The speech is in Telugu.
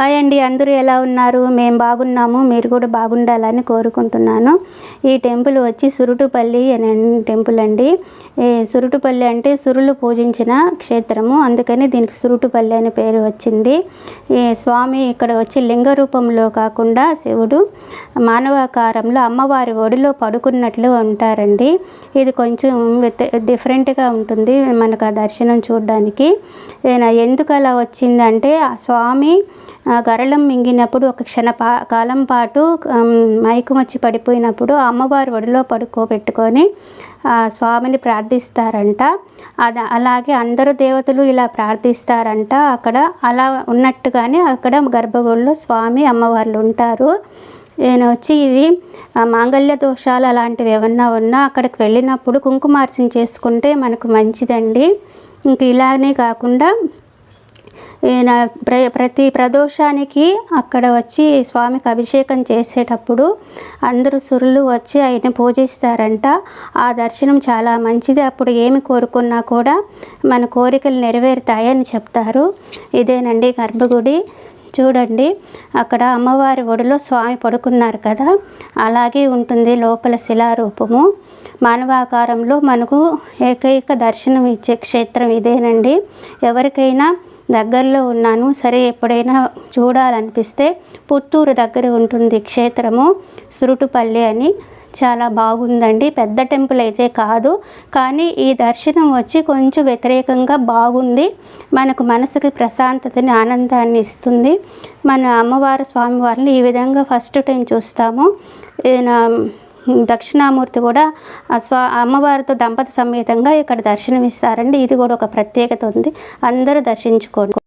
హాయ్ అండి అందరూ ఎలా ఉన్నారు? మేము బాగున్నాము మీరు కూడా బాగుండాలని కోరుకుంటున్నాను. ఈ టెంపుల్ వచ్చి సురుటుపల్లి అనే టెంపుల్ అండి. ఈ సురుటుపల్లి అంటే సురులు పూజించిన క్షేత్రము. అందుకని దీనికి సురుటుపల్లి అనే పేరు వచ్చింది. ఈ స్వామి ఇక్కడ వచ్చి లింగ రూపంలో కాకుండా శివుడు మానవాకారంలో అమ్మవారి ఒడిలో పడుకున్నట్లు ఉంటారండి. ఇది కొంచెం డిఫరెంట్గా ఉంటుంది మనకు ఆ దర్శనం చూడడానికి. ఎందుకు అలా వచ్చిందంటే ఆ స్వామి గరళం మింగినప్పుడు ఒక క్షణ పా కాలం పాటు మైకం వచ్చి పడిపోయినప్పుడు అమ్మవారు ఒడిలో పడుకోబెట్టుకొని స్వామిని ప్రార్థిస్తారంట. అది అలాగే అందరు దేవతలు ఇలా ప్రార్థిస్తారంట. అక్కడ అలా ఉన్నట్టుగానే అక్కడ గర్భగుడిలో స్వామి అమ్మవార్లు ఉంటారు. నేను వచ్చి ఇది మాంగళ్య దోషాలు అలాంటివి ఏమన్నా ఉన్నా అక్కడికి వెళ్ళినప్పుడు కుంకుమార్చన చేసుకుంటే మనకు మంచిదండి. ఇంక ఇలానే కాకుండా ఈయన ప్ర ప్రతి ప్రదోషానికి అక్కడ వచ్చి స్వామికి అభిషేకం చేసేటప్పుడు అందరూ సురులు వచ్చి ఆయన పూజిస్తారంట. ఆ దర్శనం చాలా మంచిది. అప్పుడు ఏమి కోరుకున్నా కూడా మన కోరికలు నెరవేరుతాయని చెప్తారు. ఇదేనండి గర్భగుడి. చూడండి అక్కడ అమ్మవారి ఒడిలో స్వామి పడుకున్నారు కదా. అలాగే ఉంటుంది లోపల శిలారూపము. మానవాకారంలో మనకు ఏకైక దర్శనం ఇచ్చే క్షేత్రం ఇదేనండి. ఎవరికైనా దగ్గరలో ఉన్నాను. సరే ఎప్పుడైనా చూడాలనిపిస్తే పుత్తూరు దగ్గర ఉంటుంది క్షేత్రము సురుటుపల్లి అని. చాలా బాగుందండి. పెద్ద టెంపుల్ అయితే కాదు. కానీ ఈ దర్శనం వచ్చి కొంచెం వ్యతిరేకంగా బాగుంది. మనకు మనసుకి ప్రశాంతతని ఆనందాన్ని ఇస్తుంది. మన అమ్మవారు స్వామివారిని ఈ విధంగా ఫస్ట్ టైం చూస్తాము. దక్షిణామూర్తి కూడా స్వా అమ్మవారితో దంపతి సమేతంగా ఇక్కడ దర్శనమిస్తారండి. ఇది కూడా ఒక ప్రత్యేకత ఉంది. అందరూ దర్శించుకోండి.